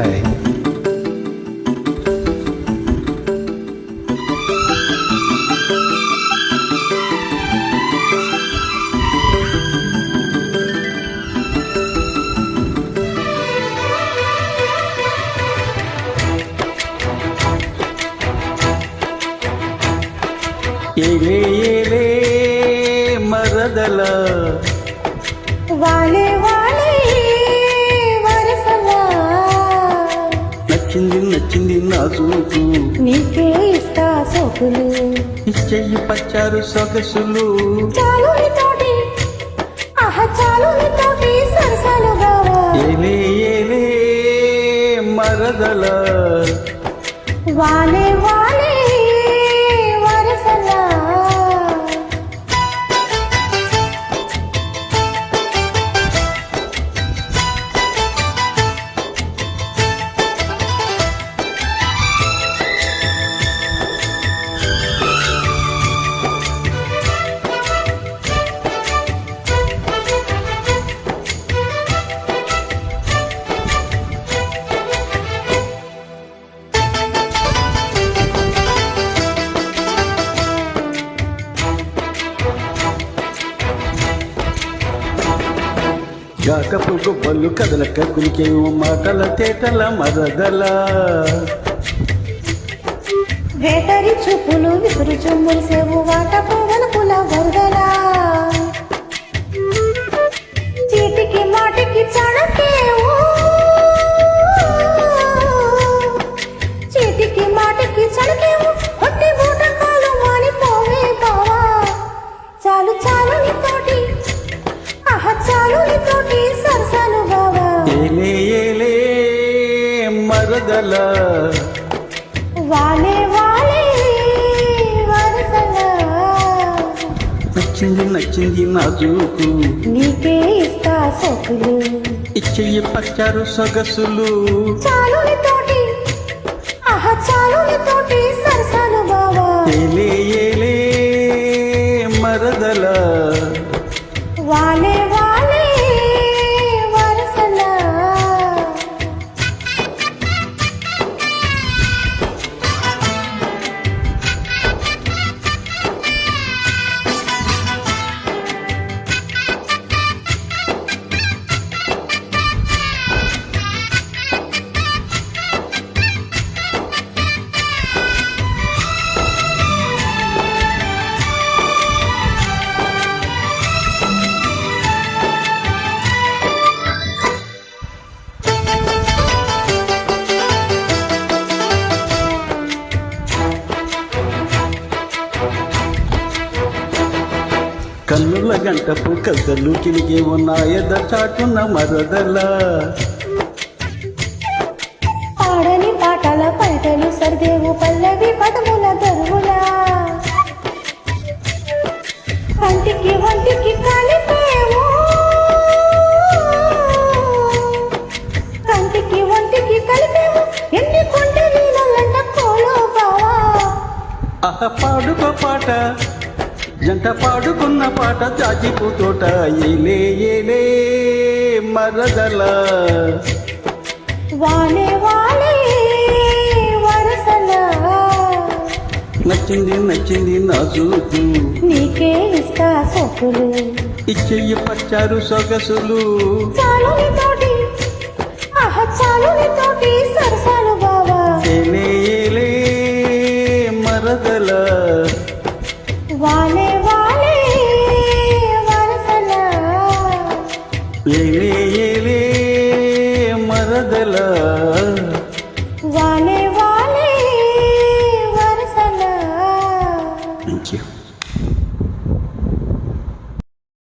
Hi ఏలే ఏలే మరదల వాలే వాలే నచ్చింది నచ్చింది నా చూపు. నీకే ఇస్తా సోకులు. ఇచ్చెయ్యి పచ్చారు సొగసులు. ఆహ ఏలే ఏలే మరదల. వాలే వాలే గాకపు గుబ్బలు కదలక కులికేవు మాటల తేటల మరదల. వేటరి చూపులు విసురు చుమ్ములు సేవు వాట పువ్వుల వరదలా. మరదల వాలే వాలే వరసలా. నచ్చింది నచ్చింది నా చూపు నీకే ఇస్తా సోకులు. ఇచ్చెయ్యి పచ్చారు సొగసులు. చాలుని తోటి ఆహ చాలుని తోటి సరసాలు బావా. కన్నుల గంటపు కథలు కిలిగి ఉన్న ఎద చాటున్న మరదల. పాడని పాటల పంటలు సర్దేవు పల్లవి పదముల దరువులా. కంటికి వంటికి కలిపేవు. కంటికి వంటికి కలిపేవు. ఎన్ని కొంట నీళ్ళంట కోలో బావా. ఆహ పాడుకో పాట. జంట పాడుకున్న పాట చాచిపు తోట ఏలే ఏలే మరదల. వాలే వాలే వరసలా. నచ్చింది నచ్చింది నా చూపు. నీకే ఇస్తా సోకులు ఇచ్చెయ్యి పచ్చారు సొగసులు. చాలుని తోటి ఆహ చాలుని ఏలే ఏలే మరదల వాలే